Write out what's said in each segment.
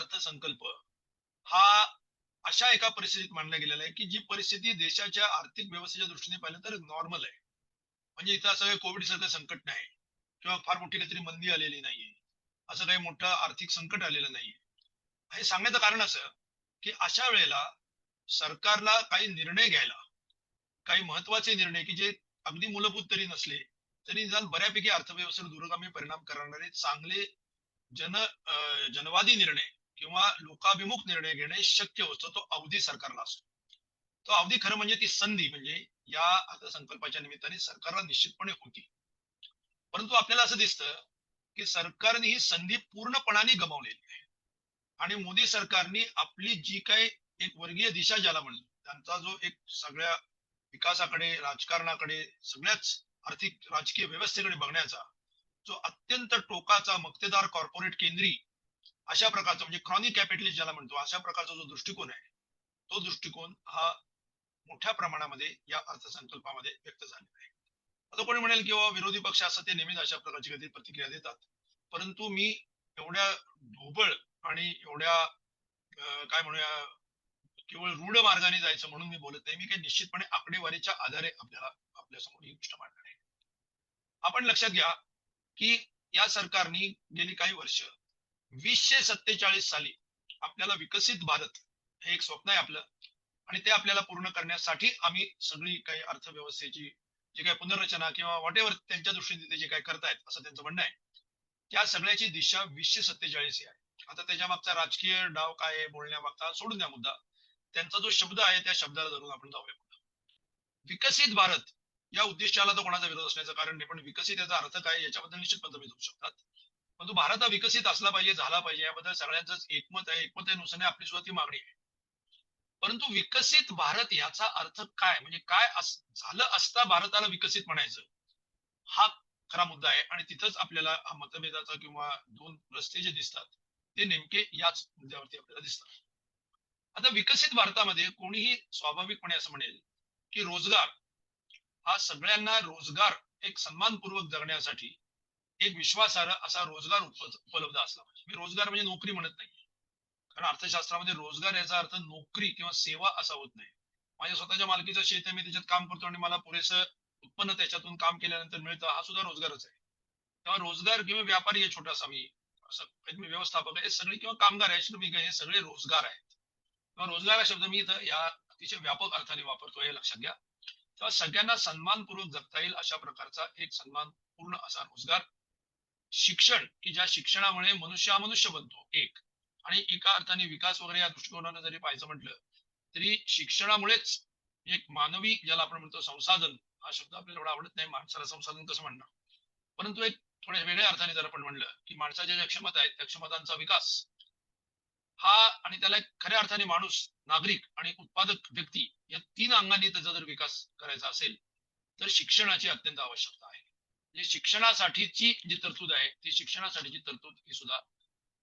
अर्थसंकल्प हा अशा एका परिस्थितीत मांडला गेलेला आहे की जी परिस्थिती देशाच्या आर्थिक व्यवस्थेच्या दृष्टीने पाहिलं तर नॉर्मल आहे. म्हणजे इथं असं कोविड सारखं संकट नाही किंवा फार मोठी काहीतरी मंदी आलेली नाहीये. असं काही मोठं आर्थिक संकट आलेलं नाहीये. हे सांगण्याचं कारण असं की अशा वेळेला सरकारला काही निर्णय घ्यायला काही महत्त्वाचे निर्णय की जे अगदी मूलभूत तरी नसले तरी निदान बऱ्यापैकी अर्थव्यवस्थेवर दूरगामी परिणाम करणारे चांगले जन अं, जनवादी निर्णय किंवा लोकाभिमुख निर्णय घेणे शक्य होतं तो अवधी सरकारला असतो. तो अवधी खरं म्हणजे ती संधी म्हणजे या अर्थसंकल्पाच्या निमित्ताने सरकारला निश्चितपणे होती. परंतु आपल्याला असं दिसतं की सरकारने ही संधी पूर्णपणाने गमावलेली आहे. आणि मोदी सरकारने आपली जी काही एक वर्गीय दिशा ज्याला म्हणली त्यांचा जो एक सगळ्या विकासाकडे राजकारणाकडे सगळ्याच आर्थिक राजकीय व्यवस्थेकडे बघण्याचा जो अत्यंत टोकाचा मक्तेदार कॉर्पोरेट केंद्री अशा प्रकारचा म्हणजे क्रॉनिक कॅपिटलिस्ट ज्याला म्हणतो अशा प्रकारचा जो दृष्टिकोन आहे तो दृष्टिकोन हा मोठ्या प्रमाणामध्ये या अर्थसंकल्पामध्ये व्यक्त झालेला आहे. आता कोणी म्हणेल किंवा विरोधी पक्ष असं ते नेहमीच अशा प्रकारची कधी प्रतिक्रिया देतात. परंतु मी एवढ्या ढोबळ आणि एवढ्या काय म्हणूया केवळ रूढ मार्गाने जायचं म्हणून मी बोलत नाही. मी काही निश्चितपणे आकडेवारीच्या आधारे आपल्याला आपल्यासमोर ही गोष्ट मांडणार आहे. आपण लक्षात घ्या की या सरकारने गेली काही वर्ष वीसशे सत्तेचाळीस साली आपल्याला विकसित भारत हे एक स्वप्न आहे आपलं. आणि ते आपल्याला पूर्ण करण्यासाठी आम्ही सगळी काही अर्थव्यवस्थेची जी काही पुनर्रचना किंवा वॉट एव्हर त्यांच्या दृष्टीने ते जे काही करतायत असं त्यांचं म्हणणं आहे. त्या सगळ्याची दिशा वीसशे सत्तेचाळीस ही आहे. आता त्याच्या मागचा राजकीय डाव काय आहे बोलण्यामागचा सोडून द्या मुद्दा. त्यांचा जो शब्द आहे त्या शब्दाला धरून आपण जाऊया विकसित भारत या उद्दिष्टाला तर कोणाचा विरोध असण्याचं कारण नाही पण विकसित याचा अर्थ काय याच्याबद्दल निश्चितपणे तुम्ही जाऊ शकतात. परंतु भारत हा विकसित असला पाहिजे झाला पाहिजे याबद्दल सगळ्यांचंच एकमत आहे. एकमत आहे नुसार आपली सुद्धा ती मागणी आहे. परंतु विकसित भारत याचा अर्थ काय? म्हणजे काय अस- झालं असता भारताला विकसित म्हणायचं? हा खरा मुद्दा आहे. आणि तिथंच आपल्याला हा मतभेदाचा किंवा दोन रस्ते जे दिसतात ते नेमके याच मुद्द्यावरती आपल्याला दिसतात. आता विकसित भारतामध्ये कोणीही स्वाभाविकपणे असं म्हणेल की रोजगार हा सगळ्यांना रोजगार एक सन्मानपूर्वक जगण्यासाठी एक विश्वासार्ह असा रोजगार उपलब्ध असला पाहिजे. मी रोजगार म्हणजे नोकरी म्हणत नाही कारण अर्थशास्त्रामध्ये रोजगार याचा अर्थ नोकरी किंवा सेवा असा होत नाही. माझ्या स्वतःच्या मालकीचं शेत आहे मी त्याच्यात काम करतो आणि मला पुरेसं उत्पन्न त्याच्यातून काम केल्यानंतर मिळतं हा सुद्धा रोजगारच आहे. तेव्हा रोजगार किंवा व्यापारी आहे छोटासा मी असं मी व्यवस्थापक आहे. हे सगळे किंवा कामगार आहे श्रमिक आहे हे सगळे रोजगार आहेत. तेव्हा रोजगार हा शब्द मी इथं या अतिशय व्यापक अर्थाने वापरतो हे लक्षात घ्या. तेव्हा सगळ्यांना सन्मानपूर्वक जगता येईल अशा प्रकारचा एक सन्मानपूर्ण असा रोजगार शिक्षण की ज्या शिक्षणामुळे मनुष्य हा मनुष्य बनतो एक. आणि एका अर्थाने विकास वगैरे या दृष्टिकोनानं जरी पाहायचं म्हटलं तरी शिक्षणामुळेच एक मानवी ज्याला आपण म्हणतो संसाधन हा शब्द आपल्याला एवढा आवडत नाही माणसाला संसाधन कसं म्हणणं परंतु एक थोड्या वेगळ्या अर्थाने जर आपण म्हणलं की माणसाच्या ज्या क्षमता आहेत त्या क्षमतांचा विकास हा आणि त्याला एक खऱ्या अर्थाने माणूस नागरिक आणि उत्पादक व्यक्ती या तीन अंगांनी त्याचा जर विकास करायचा असेल तर शिक्षणाची अत्यंत आवश्यकता म्हणजे शिक्षणासाठीची जी तरतूद आहे ती शिक्षणासाठीची तरतूद ही सुद्धा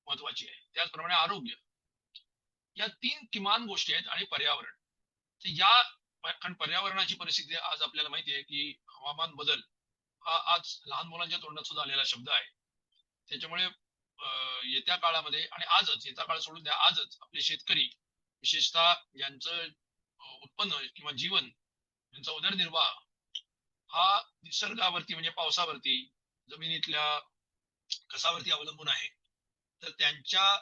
महत्वाची आहे. त्याचप्रमाणे आरोग्य. या तीन किमान गोष्टी आहेत आणि पर्यावरण. या कारण पर्यावरणाची परिस्थिती आज आपल्याला माहिती आहे की हवामान बदल हा आज लहान मुलांच्या तोंडात सुद्धा आलेला शब्द आहे. त्याच्यामुळे अं, येत्या काळामध्ये आणि आजच येत्या काळ सोडून द्या आजच आपले शेतकरी विशेषतः यांचं उत्पन्न किंवा जीवन यांचा उदरनिर्वाह हा निसर्गावरती म्हणजे पावसावरती जमिनीतल्या कसावरती अवलंबून आहे. तर त्यांच्या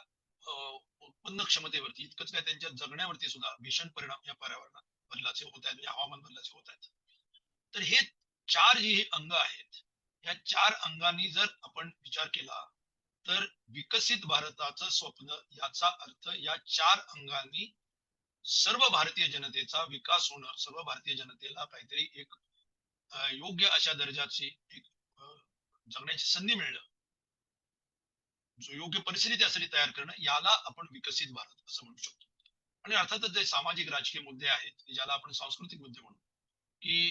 उत्पन्न क्षमतेवरती इतकंच काय त्यांच्या जगण्यावरती सुद्धा भीषण परिणाम या पर्यावरणात बदलाचे होत आहेत म्हणजे हवामान बदलाचे होत आहेत. तर हे चार जे अंग आहेत या चार अंगांनी जर आपण विचार केला तर विकसित भारताचं स्वप्न याचा अर्थ या चार अंगांनी सर्व भारतीय जनतेचा विकास होणं सर्व भारतीय जनतेला काहीतरी एक योग्य अशा दर्जाची एक जगण्याची संधी मिळणं. जो योग्य परिस्थिती त्यासाठी तयार करणं याला आपण विकसित भारत असं म्हणू शकतो. आणि अर्थातच जे सामाजिक राजकीय मुद्दे आहेत ज्याला आपण सांस्कृतिक मुद्दे म्हणू की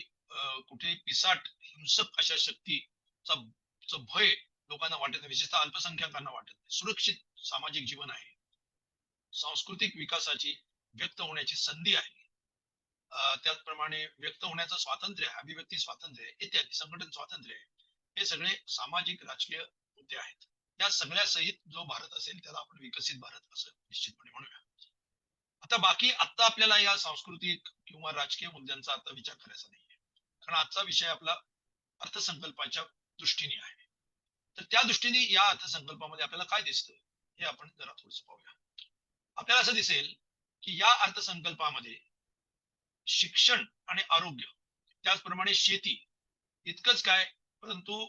कुठे पिसाट हिंसक अशा शक्तीचा भय लोकांना वाटत नाही. विशेषतः अल्पसंख्याकांना वाटत नाही. सुरक्षित सामाजिक जीवन आहे. सांस्कृतिक विकासाची व्यक्त होण्याची संधी आहे. त्याचप्रमाणे व्यक्त होण्याचं स्वातंत्र्य अभिव्यक्ती स्वातंत्र्य इत्यादी संघटन स्वातंत्र्य हे सगळे सामाजिक राजकीय मुद्दे आहेत. या सगळ्या सहित जो भारत असेल त्याला आपण विकसित भारत असं निश्चितपणे म्हणूया. आता बाकी आता आपल्याला या सांस्कृतिक किंवा राजकीय मुद्द्यांचा आता विचार करायचा नाहीये. कारण आजचा विषय आपला अर्थसंकल्पाच्या दृष्टीने आहे. तर त्या दृष्टीने या अर्थसंकल्पामध्ये आपल्याला काय दिसतं हे आपण जरा थोडस पाहूया. आपल्याला असं दिसेल की या अर्थसंकल्पामध्ये शिक्षण आणि आरोग्य. त्याचप्रमाणे शेती. इतकंच काय परंतु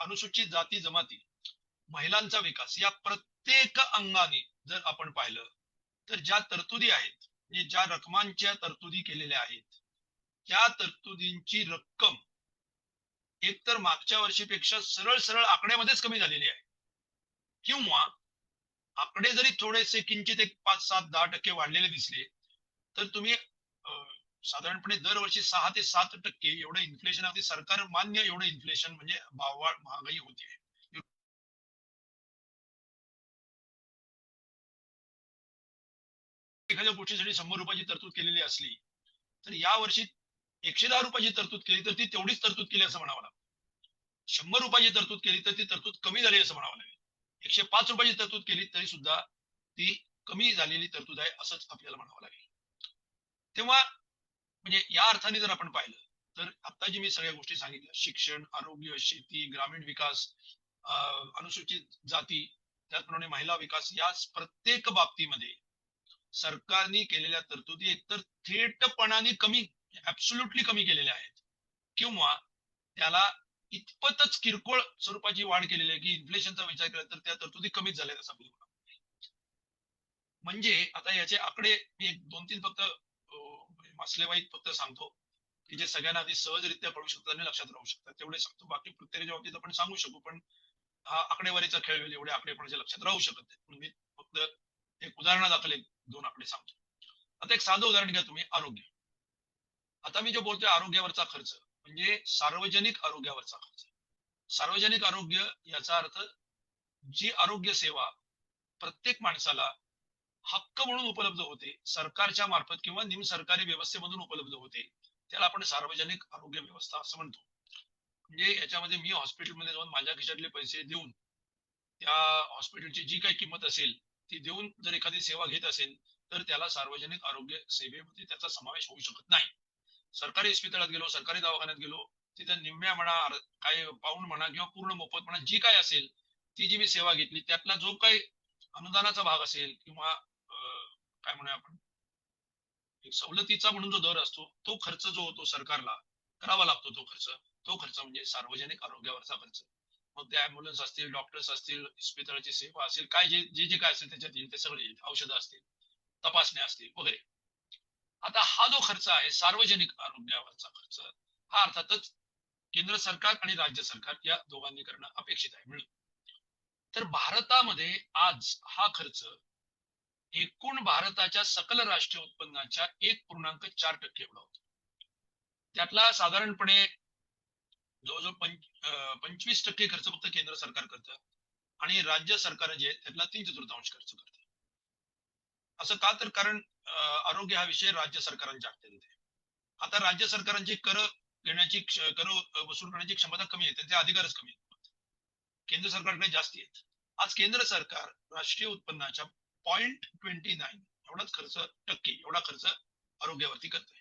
अनुसूचित जाती जमाती. महिलांचा विकास या प्रत्येक अंगाने जर आपण पाहिलं तर ज्या तरतुदी आहेत म्हणजे ज्या रकमांच्या तरतुदी केलेल्या आहेत त्या तरतुदींची रक्कम एकतर मागच्या वर्षीपेक्षा सरळ सरळ आकड्यामध्येच कमी झालेली आहे. किंवा आकडे जरी थोडेसे किंचित एक पाच सात दहा टक्के वाढलेले दिसले तर तुम्ही साधारणपणे दरवर्षी सहा ते सात टक्के एवढं इन्फ्लेशन अगदी सरकार मान्य एवढं इन्फ्लेशन म्हणजे भाववाढ महागाई होते. एखाद्या गोष्टीसाठी शंभर रुपयाची तरतूद केलेली असली तर या वर्षी एकशे दहा रुपयाची तरतूद केली तर ती तेवढीच तरतूद केली असं म्हणावं लागेल. शंभर रुपयाची तरतूद केली तर ती तरतूद कमी झाली असं म्हणावं लागेल. एकशे पाच रुपयाची तरतूद केली तरी सुद्धा ती कमी झालेली तरतूद आहे असंच आपल्याला म्हणावं लागेल. तेव्हा म्हणजे या अर्थाने जर आपण पाहिलं तर आता जे मी सगळ्या गोष्टी सांगितल्या शिक्षण आरोग्य शेती ग्रामीण विकास अनुसूचित जाती त्याचप्रमाणे महिला विकास या प्रत्येक बाबतीमध्ये सरकारने केलेल्या तरतुदी एकतर थेटपणाने कमी ऍब्सोल्युटली कमी केलेल्या आहेत. किंवा त्याला इतपतच किरकोळ स्वरूपाची वाढ केलेली आहे की इन्फ्लेशनचा विचार केला तर त्या तरतुदी कमीच झाल्या असं आपल्याला म्हणजे आता याचे आकडे मी एक दोन तीन फक्त अं, फक्त सांगतो की जे सगळ्यांना आधी सहजरित्या कळू शकतात आणि लक्षात राहू शकतात. तेवढे सांगतो. बाकी प्रत्येकाच्या बाबतीत आपण सांगू शकू पण हा आकडेवारीचा खेळ होईल एवढे आकडे कोणाच्या लक्षात राहू शकत नाही म्हणून मी फक्त एक उदाहरणादाखल एक दोन आकडे सांगतो. आता एक साधं उदाहरण घ्या तुम्ही आरोग्य. आता मी जे बोलतोय आरोग्यावरचा खर्च म्हणजे सार्वजनिक आरोग्यावरचा खर्च. सार्वजनिक आरोग्य याचा अर्थ जी आरोग्य सेवा प्रत्येक माणसाला हक्क म्हणून उपलब्ध होते. सरकारच्या मार्फत किंवा निमसरकारी व्यवस्थेमधून उपलब्ध होते. त्याला आपण सार्वजनिक आरोग्य व्यवस्था असं म्हणतो. म्हणजे याच्यामध्ये मी हॉस्पिटलमध्ये जाऊन माझ्या खिशातले पैसे देऊन त्या हॉस्पिटलची जी काही किंमत असेल ती देऊन जर एखादी सेवा घेत असेल तर त्याला सार्वजनिक आरोग्य सेवेमध्ये त्याचा समावेश होऊ शकत नाही. सरकारी इस्पितळात गेलो सरकारी दवाखान्यात गेलो तिथे निम्म्या म्हणा काय पाऊण म्हणा किंवा पूर्ण मोफत म्हणा जी काय असेल ती जी मी सेवा घेतली त्यातला जो काही अनुदानाचा भाग असेल किंवा काय म्हणूया आपण? एक सवलतीचा म्हणून जो दर असतो तो खर्च जो होतो सरकारला करावा लागतो तो खर्च. तो खर्च म्हणजे सार्वजनिक आरोग्यावरचा खर्च. मग ते अँब्युलन्स असतील डॉक्टर्स असतील इस्पितळाची सेवा असेल काय जे जे जे काय असेल त्याच्यात येईल ते सगळे येईल. औषधं असतील तपासण्या असतील वगैरे. आता हा जो खर्च आहे सार्वजनिक आरोग्यावरचा खर्च हा अर्थातच केंद्र सरकार आणि राज्य सरकार या दोघांनी करणं अपेक्षित आहे. म्हणून. तर भारतामध्ये आज हा खर्च एकूण भारताच्या सकल राष्ट्रीय उत्पन्नाच्या एक पूर्णांक चार टक्के एवढा होता. त्यातला साधारणपणे जवळजवळ पंच पंचवीस टक्के खर्च फक्त केंद्र सरकार करतं आणि राज्य सरकार जे त्यातला तीन चतुर्थांश खर्च करत. असं का तर कारण आरोग्य हा विषय राज्य सरकारांच्या अखत्यारीत आहे आता राज्य सरकारांची कर घेण्याची कर वसूल करण्याची क्षमता कमी आहे त्यांचे अधिकारच कमी आहेत. केंद्र सरकारकडे जास्ती आहेत. आज केंद्र सरकार राष्ट्रीय उत्पन्नाच्या पॉइंट ट्वेंटी नाईन एवढाच खर्च टक्के एवढा खर्च आरोग्यावरती करत आहे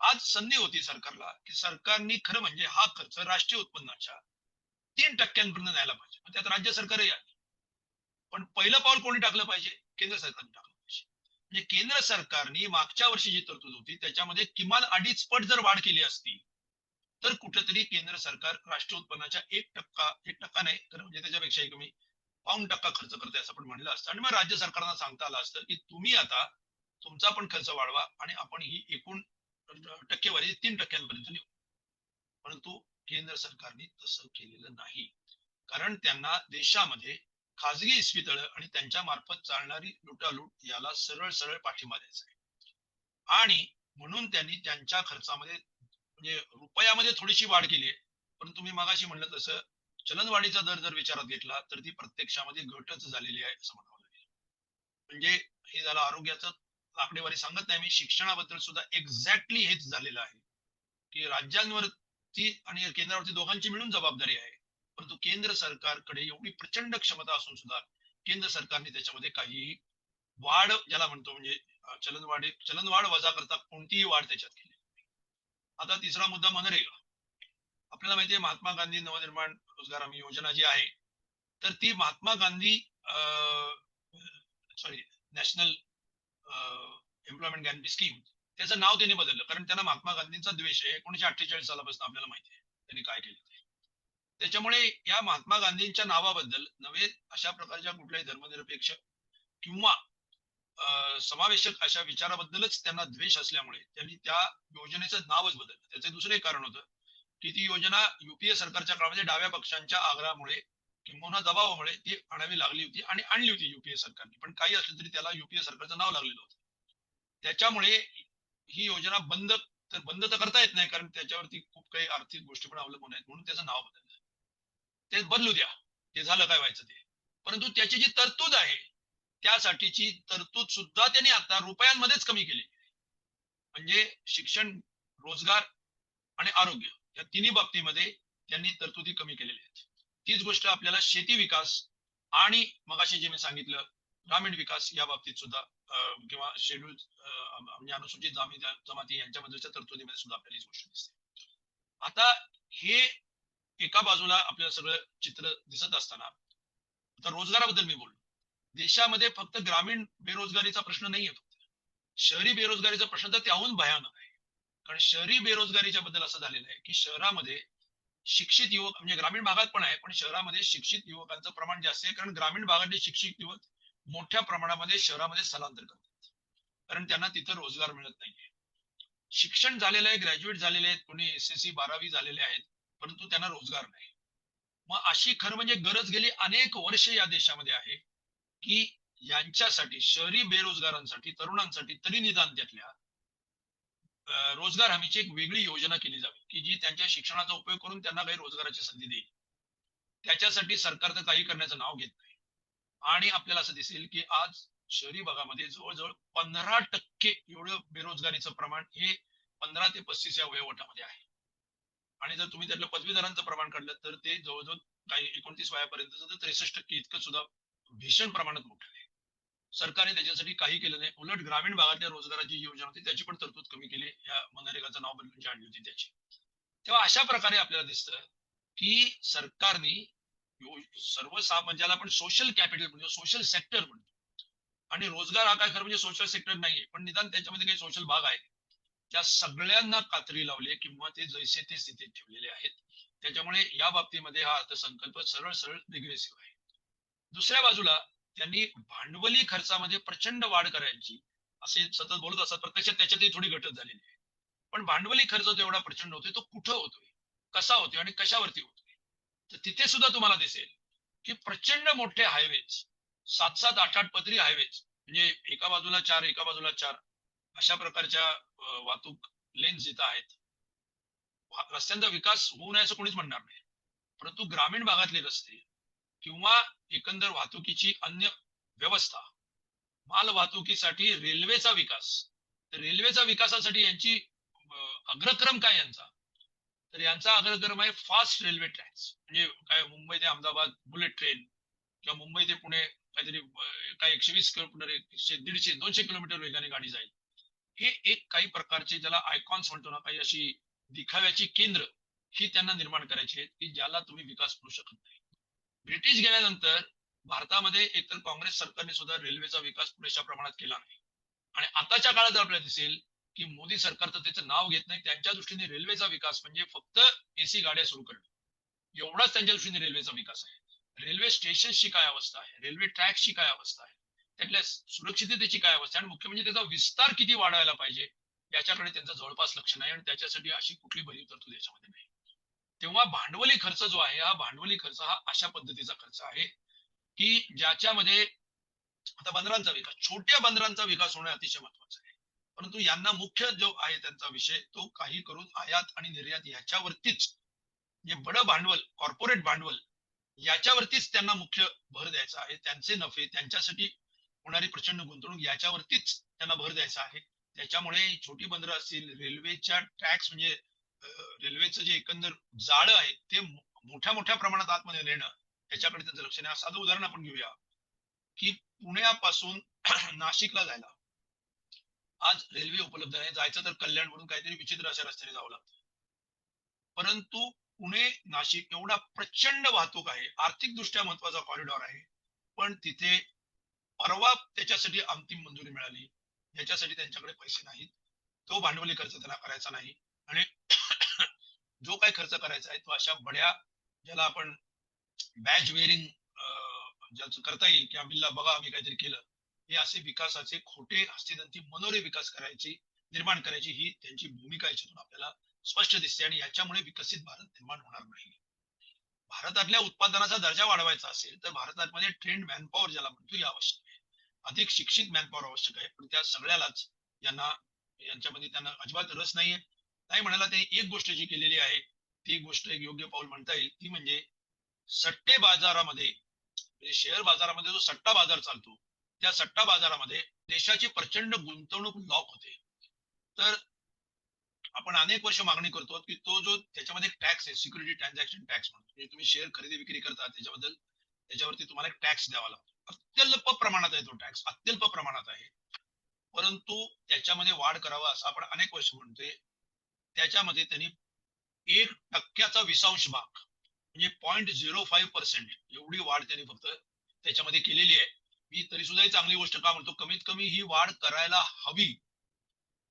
आज संधी होती सरकारला की सरकारने खरं म्हणजे हा खर्च राष्ट्रीय उत्पन्नाच्या तीन टक्क्यांपर्यंत न्यायला पाहिजे. त्यात राज्य सरकारही आले. पण पहिलं पाऊल कोणी टाकलं पाहिजे? केंद्र सरकारने टाकलं पाहिजे. म्हणजे केंद्र सरकारने मागच्या वर्षी जी तरतूद होती त्याच्यामध्ये किमान अडीच पट जर वाढ केली असती तर कुठेतरी केंद्र सरकार राष्ट्रीय उत्पन्नाच्या एक टक्का एक टक्का नाही तर म्हणजे त्याच्यापेक्षाही कमी पाऊन टक्का खर्च करते असं पण म्हणलं असतं. आणि मग राज्य सरकारना सांगता आलं असतं की तुम्ही आता तुमचा पण खर्च वाढवा आणि आपण ही एकूण टक्केवारी तीन टक्क्यांपर्यंत नेऊ. परंतु केंद्र सरकारने तसं केलेलं नाही. कारण त्यांना देशामध्ये खाजगी इस्पितळ आणि त्यांच्या मार्फत चालणारी लुटालूट याला सरळ सरळ पाठिंबा द्यायचा आहे. आणि म्हणून त्यांनी त्यांच्या खर्चामध्ये म्हणजे रुपयामध्ये थोडीशी वाढ केली आहे. परंतु मी मगाशी म्हणलं तसं चलनवाढीचा दर जर विचारात घेतला तर ती प्रत्यक्षामध्ये घटच झालेली आहे असं म्हणावं लागेल. म्हणजे हे झालं आरोग्याचं आकडेवारी सांगत नाही मी शिक्षणाबद्दल सुद्धा एक्झॅक्टली हेच झालेलं आहे. की राज्यांवरती आणि केंद्रावरती दोघांची मिळून जबाबदारी आहे. परंतु केंद्र सरकारकडे एवढी प्रचंड क्षमता असून सुद्धा केंद्र सरकारने त्याच्यामध्ये काही वाढ ज्याला म्हणतो म्हणजे चलनवाढी चलनवाढ चलनवाढ वजा करता कोणतीही वाढ त्याच्यात केली नाही. आता तिसरा मुद्दा मनरेगा. आपल्याला माहितीये महात्मा गांधी नवनिर्माण रोजगार हमी योजना जी आहे तर ती Mahatma Gandhi sorry national employment guarantee scheme त्याचं नाव त्यांनी बदललं. कारण त्यांना महात्मा गांधींचा द्वेष आहे. एकोणीशे अठ्ठेचाळीस सालापासून आपल्याला माहिती आहे त्यांनी काय केलं ते. त्याच्यामुळे या महात्मा गांधींच्या नावाबद्दल नव्हे अशा प्रकारच्या कुठल्याही धर्मनिरपेक्ष किंवा अं, समावेशक अशा विचाराबद्दलच त्यांना द्वेष असल्यामुळे त्यांनी त्या योजनेचं नावच बदललं. त्याचं दुसरं एक कारण होतं ती योजना युपीए सरकारच्या काळामध्ये डाव्या पक्षांच्या आग्रहामुळे किंबहुना दबावामुळे ती आणावी लागली होती आणि आणली होती युपीए सरकारने. पण काही असलं तरी त्याला युपीए सरकारचं नाव लागलेलं होतं. त्याच्यामुळे ही योजना बंद तर बंद तर करता येत नाही कारण त्याच्यावरती खूप काही आर्थिक गोष्टी पण अवलंबून आहेत. म्हणून त्याचं नाव बदललं ते बदलू द्या. ते झालं काय व्हायचं ते? परंतु त्याची जी तरतूद आहे त्यासाठीची तरतूद सुद्धा त्यांनी आता रुपयांमध्येच कमी केली म्हणजे शिक्षण रोजगार आणि आरोग्य. या तिन्ही बाबतीमध्ये त्यांनी तरतुदी कमी केलेल्या आहेत. तीच गोष्ट आपल्याला शेती विकास आणि मगाशी जे मी सांगितलं ग्रामीण विकास या बाबतीत सुद्धा किंवा शेड्यूल म्हणजे अनुसूचित जामी जमाती यांच्याबद्दलच्या तरतुदीमध्ये सुद्धा आपल्याला ही गोष्ट दिसते. आता हे एका बाजूला आपल्याला सगळं चित्र दिसत असताना आता रोजगाराबद्दल मी बोललो. देशामध्ये फक्त ग्रामीण बेरोजगारीचा प्रश्न नाहीये फक्त. शहरी बेरोजगारीचा प्रश्न तर त्याहून भयानक आहे. कारण शहरी बेरोजगारीच्या बद्दल असं झालेलं आहे की शहरामध्ये शिक्षित युवक म्हणजे ग्रामीण भागात पण आहे पण शहरामध्ये शिक्षित युवकांचं प्रमाण जास्त आहे. कारण ग्रामीण भागातले शिक्षित युवक मोठ्या प्रमाणामध्ये शहरामध्ये स्थलांतर करतात. कारण त्यांना तिथं रोजगार मिळत नाहीये. शिक्षण झालेलं आहे ग्रॅज्युएट झालेले आहेत कोणी एस एस सी बारावी झालेले आहेत परंतु त्यांना रोजगार नाही. मग अशी खरं म्हणजे गरज गेली अनेक वर्ष या देशामध्ये आहे की यांच्यासाठी शहरी बेरोजगारांसाठी तरुणांसाठी तरी निदान त्यातल्या रोजगार हमीची एक वेगळी योजना केली जावी की जी त्यांच्या शिक्षणाचा उपयोग करून त्यांना काही रोजगाराची संधी देईल. त्याच्यासाठी सरकार तर काही करण्याचं नाव घेत नाही. आणि आपल्याला असं दिसेल की आज शहरी भागामध्ये जवळजवळ पंधरा टक्के एवढं बेरोजगारीचं प्रमाण हे पंधरा ते पस्तीस या वयोगटामध्ये आहे. आणि जर तुम्ही त्यातलं पदवीधरांचं प्रमाण काढलं तर ते जवळजवळ काही एकोणतीस वयापर्यंत तर त्रेसष्ट टक्के इतकं सुद्धा भीषण प्रमाणात मोठं आहे. सरकारने त्याच्यासाठी काही केलं नाही. उलट ग्रामीण भागातल्या रोजगाराची योजना होती त्याची पण तरतूद कमी केली. या मनरेगाचं नाव बदलून जी आणली होती त्याची. तेव्हा अशा प्रकारे आपल्याला दिसतं की सरकारने सर्व ज्याला म्हणजे आपण सोशल कॅपिटल म्हणतो सोशल सेक्टर म्हणतो. आणि रोजगार हा काय खरं म्हणजे सोशल सेक्टर नाहीये पण निदान त्याच्यामध्ये काही सोशल भाग आहे त्या सगळ्यांना कात्री लावली किंवा ते जैसे ते स्थितीत ठेवलेले आहेत. त्याच्यामुळे या बाबतीमध्ये हा अर्थसंकल्प सरळ सरळ निग्रेसिव्ह आहे. दुसऱ्या बाजूला त्यांनी भांडवली खर्चामध्ये प्रचंड वाढ करायची. असे सतत बोलत असतात. प्रत्यक्षात त्याच्यातही थोडी घटत झालेली आहे. पण भांडवली खर्च जो एवढा प्रचंड होतोय तो कुठं होतोय? कसा होतोय आणि कशावरती होतोय? तर तिथे सुद्धा तुम्हाला दिसेल की प्रचंड मोठे हायवेज सात सात आठ आठ पदरी हायवेज म्हणजे एका बाजूला चार एका बाजूला चार अशा प्रकारच्या वाहतूक लेन्स जिथं आहेत. रस्त्यांचा विकास होऊ नये असं कोणीच म्हणणार नाही. परंतु ग्रामीण भागातले रस्ते किंवा एकंदर वाहतुकीची अन्य व्यवस्था. माल वाहतुकीसाठी रेल्वेचा विकास. तर रेल्वेचा विकासासाठी यांची अग्रक्रम काय यांचा? तर यांचा अग्रक्रम आहे फास्ट रेल्वे ट्रॅक्स. म्हणजे काय मुंबई ते अहमदाबाद बुलेट ट्रेन किंवा मुंबई ते पुणे काहीतरी काही एकशे वीस किलोमीटर एकशे दीडशे दोनशे किलोमीटर वेगाने गाडी जाईल. हे एक काही प्रकारचे ज्याला आयकॉन्स म्हणतो ना काही अशी दिखाव्याची केंद्र ही त्यांना निर्माण करायची आहेत की ज्याला तुम्ही विकास करू शकत नाही. ब्रिटिश गेल्यानंतर भारतामध्ये एकतर काँग्रेस सरकारने सुद्धा रेल्वेचा विकास पुरेशा प्रमाणात केला नाही. आणि आताच्या काळात आपल्याला दिसेल की मोदी सरकार तर त्याचं नाव घेत नाही त्यांच्या दृष्टीने रेल्वेचा विकास म्हणजे फक्त एसी गाड्या सुरू करणं. एवढाच त्यांच्या दृष्टीने रेल्वेचा विकास आहे. रेल्वे स्टेशनची काय अवस्था आहे? रेल्वे ट्रॅकची काय अवस्था आहे? त्यातल्या सुरक्षिततेची काय अवस्था आहे? आणि मुख्य म्हणजे त्याचा विस्तार किती वाढायला पाहिजे? याच्याकडे त्यांचं जवळपास लक्ष नाही आणि त्याच्यासाठी अशी कुठली भरीव तरतूद याच्यामध्ये नाही. तेव्हा भांडवली खर्च जो आहे हा भांडवली खर्च हा अशा पद्धतीचा खर्च आहे की ज्याच्यामध्ये आता बंदरांचा विकास छोट्या बंदरांचा विकास होणे अतिशय महत्वाचं आहे. परंतु यांना मुख्य जो आहे त्यांचा विषय तो काही करून आयात आणि निर्यात याच्यावरतीच जे बड भांडवल कॉर्पोरेट भांडवल याच्यावरतीच त्यांना मुख्य भर द्यायचा आहे. त्यांचे नफे त्यांच्यासाठी होणारी प्रचंड गुंतवणूक याच्यावरतीच त्यांना भर द्यायचा आहे. त्याच्यामुळे छोटी बंदरं असतील रेल्वेच्या टॅक्स म्हणजे रेल्वेचं जे एकंदर जाळं आहे ते मोठ्या मोठ्या प्रमाणात आतमध्ये नेणं याच्याकडे त्यांचं लक्ष नाही. साधं उदाहरण आपण घेऊया. की पुण्यापासून नाशिकला जायला. आज रेल्वे उपलब्ध आहे जायचं तर कल्याणवरून काहीतरी विचित्र अशा रस्त्याने जावं लागतं. परंतु पुणे नाशिक एवढा प्रचंड वाहतूक आहे. आर्थिक दृष्ट्या महत्त्वाचा कॉरिडॉर आहे. पण तिथे परवा त्याच्यासाठी अंतिम मंजुरी मिळाली. याच्यासाठी त्यांच्याकडे पैसे नाहीत. तो भांडवली खर्च त्यांना करायचा नाही. आणि जो काही खर्च करायचा आहे तो अशा बड्या ज्याला आपण बॅच वेअरिंग ज्याचं करता येईल की आम्ही बघा आम्ही काहीतरी केलं हे असे विकासाचे खोटे हस्तिदंती मनोरे विकास करायची निर्माण करायची ही त्यांची भूमिका याच्यातून आपल्याला स्पष्ट दिसते आणि याच्यामुळे विकसित भारत निर्माण होणार नाही. भारतातल्या उत्पादनाचा दर्जा वाढवायचा असेल तर भारतामध्ये ट्रेंड मॅनपॉवर ज्याला म्हणतो हे आवश्यक आहे. अधिक शिक्षित मॅनपॉवर आवश्यक आहे पण त्या सगळ्यालाच यांना यांच्यामध्ये त्यांना अजिबात रस नाहीये. नाही म्हणाला ते एक गोष्ट जी केलेली आहे ती गोष्ट एक योग्य पाऊल म्हणता येईल. ती म्हणजे सट्टे बाजारामध्ये म्हणजे शेअर बाजारामध्ये जो सट्टा बाजार चालतो त्या सट्टा बाजारामध्ये देशाची प्रचंड गुंतवणूक लॉक होते. तर आपण अनेक वर्ष मागणी करतो की तो जो त्याच्यामध्ये टॅक्स आहे सिक्युरिटी ट्रान्झॅक्शन टॅक्स म्हणतो म्हणजे तुम्ही शेअर खरेदी विक्री करता त्याच्याबद्दल त्याच्यावरती तुम्हाला एक टॅक्स द्यावा लागतो. अत्यल्प प्रमाणात आहे तो टॅक्स अत्यल्प प्रमाणात आहे. परंतु त्याच्यामध्ये वाढ करावा असं आपण अनेक वर्ष म्हणतोय. त्याच्यामध्ये त्यांनी एक टक्क्याचा विसांश भाग म्हणजे पॉईंट झिरो फाईव्ह पर्सेंट एवढी वाढ त्यांनी फक्त त्याच्यामध्ये केलेली आहे. मी तरी सुद्धा ही चांगली गोष्ट का म्हणतो कमीत कमी ही वाढ करायला हवी.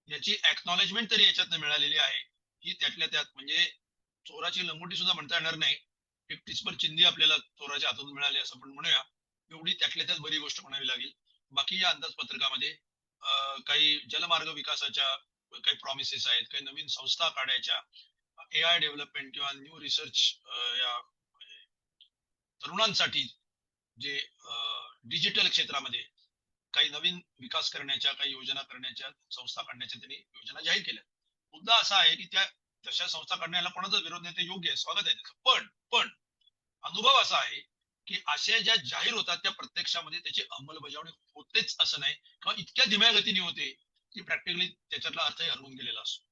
याची एक्नॉलेजमेंट तरी याच्यातनं मिळालेली आहे. ही त्यातल्या त्यात म्हणजे चोराची लंगोटी सुद्धा म्हणता येणार नाही. एक टिचपर चिंदी आपल्याला चोराच्या हातून मिळाली असं आपण म्हणूया. एवढी त्यातल्या त्यात बरी गोष्ट म्हणावी लागेल. बाकी या अंदाजपत्रकामध्ये काही जलमार्ग विकासाच्या काही प्रॉमिसेस आहेत काही नवीन संस्था काढायच्या ए आय डेव्हलपमेंट किंवा न्यू रिसर्च या म्हणजे तरुणांसाठी जे डिजिटल क्षेत्रामध्ये काही नवीन विकास करण्याच्या काही योजना करण्याच्या संस्था काढण्याच्या त्यांनी योजना जाहीर केल्या. मुद्दा असा आहे की त्या तशा संस्था काढण्याला कोणाचा विरोध नाही ते योग्य आहे स्वागत आहे त्याचं. पण पण अनुभव असा आहे की अशा ज्या जाहीर होतात त्या प्रत्यक्षामध्ये त्याची अंमलबजावणी होतेच असं नाही किंवा इतक्या धीम्या गतीने होते की प्रॅक्टिकली त्याच्यातला अर्थही हरवून गेलेला असतो.